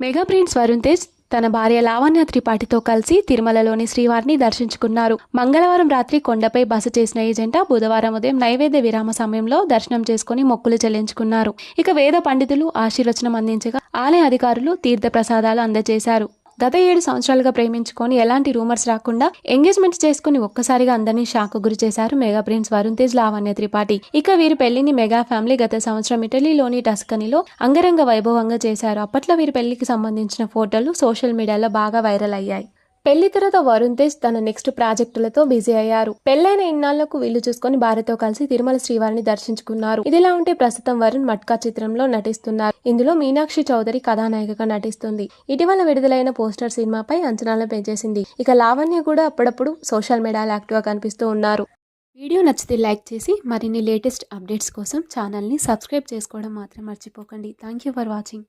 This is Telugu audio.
మెగా ప్రిన్స్ వరుణ్ తేజ్ తన భార్య లావణ్య త్రిపాఠితో కలిసి తిరుమలలోని శ్రీవారిని దర్శించుకున్నారు. మంగళవారం రాత్రి కొండపై బస చేసిన ఈ జంట బుధవారం ఉదయం నైవేద్య విరామ సమయంలో దర్శనం చేసుకుని మొక్కులు చెల్లించుకున్నారు. ఇక వేద పండితులు ఆశీర్వచనం అందించగా ఆలయ అధికారులు తీర్థ ప్రసాదాలు అందజేశారు. గత ఏడు సంవత్సరాలుగా ప్రేమించుకొని ఎలాంటి రూమర్స్ రాకుండా ఎంగేజ్మెంట్ చేసుకుని ఒక్కసారిగా అందరినీ షాక్ గురి చేశారు మెగా ప్రిన్స్ వరుణ్ తేజ్ లావణ్య త్రిపాఠి. ఇక వీరి పెళ్ళిని మెగా ఫ్యామిలీ గత సంవత్సరం ఇటలీలోని టస్కనీలో అంగరంగ వైభవంగా చేశారు. అప్పట్లో వీరి పెళ్ళికి సంబంధించిన ఫోటోలు సోషల్ మీడియాలో బాగా వైరల్ అయ్యాయి. పెళ్ళి తర్వాత వరుణ్ తేజ్ తన నెక్స్ట్ ప్రాజెక్టులతో బిజీ అయ్యారు. పెళ్ళైన ఇన్నాళ్ళకు వీళ్ళు చూసుకొని భార్యతో కలిసి తిరుమల శ్రీవారిని దర్శించుకున్నారు. ఇదిలా ఉంటే ప్రస్తుతం వరుణ్ మట్కా చిత్రంలో నటిస్తున్నారు. ఇందులో మీనాక్షి చౌదరి కథానాయికగా నటిస్తుంది. ఇటీవల విడుదలైన పోస్టర్ సినిమాపై అంచనాలను పెంచేసింది. ఇక లావణ్య కూడా అప్పుడప్పుడు సోషల్ మీడియాలో యాక్టివ్గా కనిపిస్తూ ఉన్నారు. వీడియో నచ్చితే లైక్ చేసి మరిన్ని లేటెస్ట్ అప్డేట్స్ కోసం ఛానల్ని సబ్స్క్రైబ్ చేసుకోవడం మాత్రం మర్చిపోకండి. Thank you for watching.